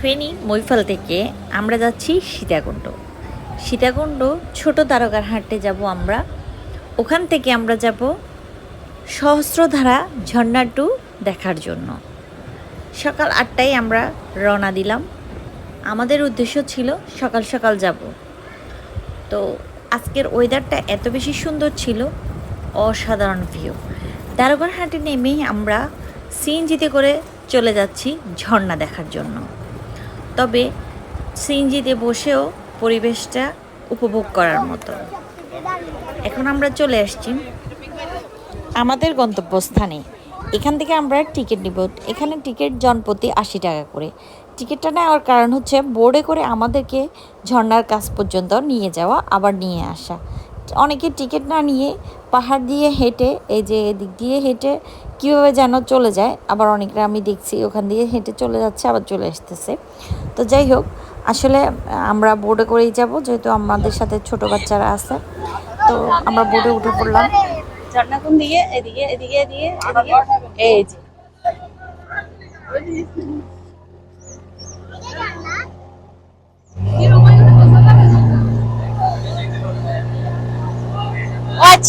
ফেনী, মৈফাল থেকে আমরা যাচ্ছি সীতাকুণ্ড। সীতাকুণ্ড ছোট তারকার হাটে যাব আমরা। ওখান থেকে আমরা যাব সহস্রধারা ঝর্ণা টু দেখার জন্য। সকাল আটটায় আমরা রওনা দিলাম। আমাদের উদ্দেশ্য ছিল সকাল সকাল যাব। তো আজকের ওয়েদারটা এত বেশি সুন্দর ছিল, অসাধারণ ভিউ দারোগার হাটে নেমেই আমরা সিএনজিতে করে চলে যাচ্ছি ঝর্ণা দেখার জন্য। তবে সিএনজিতে বসেও পরিবেশটা উপভোগ করার মতো। এখন আমরা চলে আসছি আমাদের গন্তব্যস্থানে। এখান থেকে আমরা টিকিট নিব। এখানে টিকিট জনপ্রতি আশি টাকা করে। টিকিটটা নেওয়ার কারণ হচ্ছে বোর্ডে করে আমাদেরকে ঝর্নার কাছ পর্যন্ত নিয়ে যাওয়া, আবার নিয়ে আসা। অনেকে টিকিট না নিয়ে পাহাড় দিয়ে হেঁটে, এই যে এদিক দিয়ে হেঁটে কীভাবে যেন চলে যায়, আবার অনেকরা আমি দেখছি ওখান দিয়ে হেঁটে চলে যাচ্ছে, আবার চলে আসতেছে। তো যাই হোক, আসলে আমরা বোর্ডে করেই যাব, যেহেতু আমাদের সাথে ছোট বাচ্চারা আছে। তো আমরা বোর্ডে উঠে পড়লাম। এদিকে এদিকে এদিকে এদিকে। এই যে।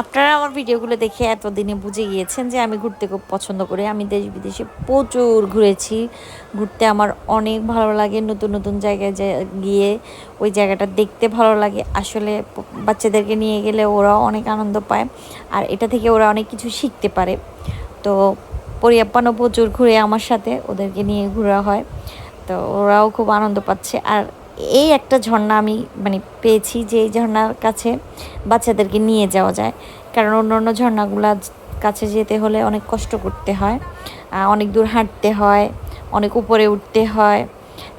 আপনারা আমার ভিডিওগুলো দেখে এতদিনে বুঝে গিয়েছেন যে আমি ঘুরতে খুব পছন্দ করি। আমি দেশ বিদেশে প্রচুর ঘুরেছি। ঘুরতে আমার অনেক ভালো লাগে। নতুন নতুন জায়গায় গিয়ে ওই জায়গাটা দেখতে ভালো লাগে। আসলে বাচ্চাদেরকে নিয়ে গেলে ওরাও অনেক আনন্দ পায়। আর এটা থেকে ওরা অনেক কিছু শিখতে পারে। তো পরিয়াপ্পানও প্রচুর ঘুরে আমার সাথে। ওদেরকে নিয়ে ঘোরা হয়। তো ওরাও খুব আনন্দ পাচ্ছে। আর এই একটা ঝর্ণা আমি মানে পেয়েছি যে এই ঝর্ণার কাছে বাচ্চাদেরকে নিয়ে যাওয়া যায়। কারণ অন্য অন্য ঝর্ণাগুলা কাছে যেতে হলে অনেক কষ্ট করতে হয় অনেক দূর হাঁটতে হয়, অনেক উপরে উঠতে হয়।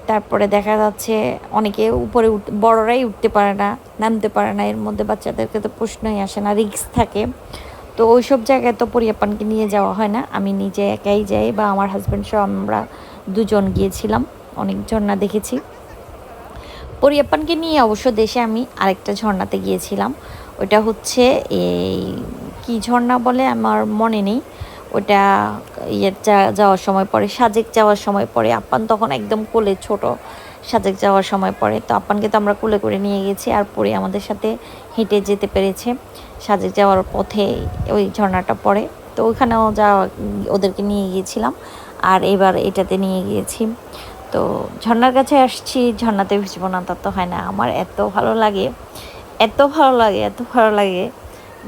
তারপরে দেখা যাচ্ছে অনেকে উপরে উঠ, বড়রাই উঠতে পারে না, নামতে পারে না। এর মধ্যে বাচ্চাদেরকে তো প্রশ্নই আসে না, রিস্ক থাকে। তো ওই সব জায়গায় তো পরিয়াপানকে নিয়ে যাওয়া হয় না। আমি নিজে একাই যাই বা আমার হাজব্যান্ড সহ আমরা দুজন গিয়েছিলাম, অনেক ঝর্ণা দেখেছি। পরিয়াপ্পানকে নিয়ে অবশ্য দেশে আমি আরেকটা ঝর্ণাতে গিয়েছিলাম। ওটা হচ্ছে এই কি ঝর্ণা বলে আমার মনে নেই। ওটা ইয়ে যাওয়ার সময় পরে সাজেক যাওয়ার সময় পরে আপ্পান তখন একদম কোলে ছোট, সাজেক যাওয়ার সময় পরে তো আপ্পানকে তো আমরা কোলে করে নিয়ে গেছি আর পরে আমাদের সাথে হেঁটে যেতে পেরেছে। সাজেক যাওয়ার পথে ওই ঝর্ণাটা পড়ে। তো ওইখানেও যাওয়া, ওদেরকে নিয়ে গিয়েছিলাম। আর এবার এটাতে নিয়ে গিয়েছি। তো ঝর্ণার কাছে আসছি, ঝর্ণাতে ভিজবো না, তা তো হয় না। আমার এত ভালো লাগে, এত ভালো লাগে, এত ভালো লাগে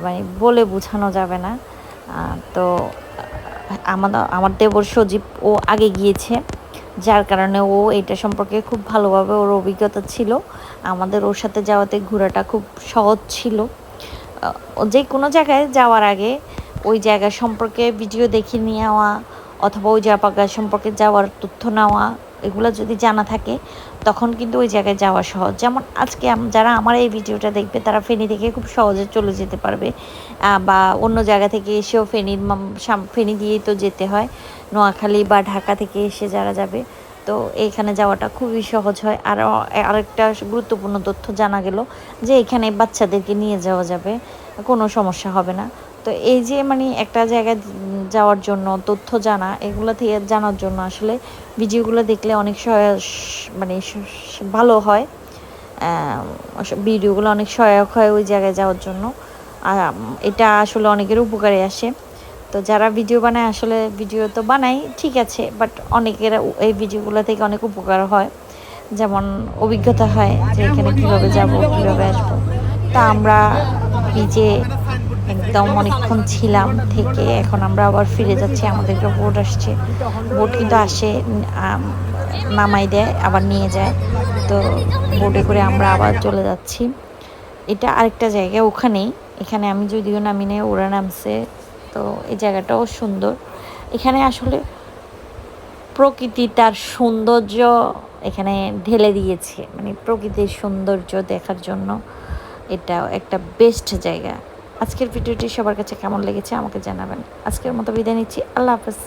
মানে বলে বোঝানো যাবে না। তো আমাদের আমার দেবর সজীব, ও আগে গিয়েছে, যার কারণে ও এটা সম্পর্কে খুব ভালোভাবে ওর অভিজ্ঞতা ছিল। আমাদের ওর সাথে যাওয়াতে ঘোরাটা খুব সহজ ছিল। যে কোনো জায়গায় যাওয়ার আগে ওই জায়গা সম্পর্কে ভিডিও দেখে নেওয়া, অথবা ওই জায়গা সম্পর্কে যাওয়ার তথ্য নেওয়া এগুলো যদি জানা থাকে, তখন কিন্তু ওই জায়গায় যাওয়া সহজ। যেমন আজকে যারা আমার এই ভিডিওটা দেখবে, তারা ফেনী থেকে খুব সহজে চলে যেতে পারবে। বা অন্য জায়গা থেকে এসেও ফেনীর ফেনী দিয়েই তো যেতে হয়। নোয়াখালী বা ঢাকা থেকে এসে যারা যাবে, তো এইখানে যাওয়াটা খুবই সহজ হয়। আর আরেকটা গুরুত্বপূর্ণ তথ্য জানা গেল যে এখানে বাচ্চাদেরকে নিয়ে যাওয়া যাবে, কোনো সমস্যা হবে না। তো এই যে মানে একটা জায়গায় যাওয়ার জন্য, তথ্য জানা, এগুলো থেকে জানার জন্য আসলে ভিডিওগুলো দেখলে অনেক মানে ভালো হয়। ভিডিওগুলো অনেক সহায়ক হয় ওই জায়গায় যাওয়ার জন্য। এটা আসলে অনেকের উপকারে আসে। তো যারা ভিডিও বানায়, আসলে ভিডিও তো বানাই, ঠিক আছে বাট অনেকের এই ভিডিওগুলো থেকে অনেক উপকার হয়। যেমন অভিজ্ঞতা হয় যে এখানে কীভাবে যাব, কীভাবে আসব। তা আমরা বিচে একদম অনেকক্ষণ ছিলাম থেকে। এখন আমরা আবার ফিরে যাচ্ছি, আমাদেরকে বোট আসছে। বোট কিন্তু আসে নামাই দেয়, আবার নিয়ে যায়। তো বোটে করে আমরা আবার চলে যাচ্ছি। এটা আরেকটা জায়গা ওখানেই এখানে আমি যদিও নামি নেই, ওরা নামছে। তো এই জায়গাটাও সুন্দর। এখানে আসলে প্রকৃতি তার সৌন্দর্য এখানে ঢেলে দিয়েছে। মানে প্রকৃতির সৌন্দর্য দেখার জন্য এটা একটা বেস্ট জায়গা। আজকের ভিডিওটি সবার কাছে কেমন লেগেছে আমাকে জানাবেন। আজকের মতো বিদায় নিচ্ছি। আল্লাহ হাফেজ।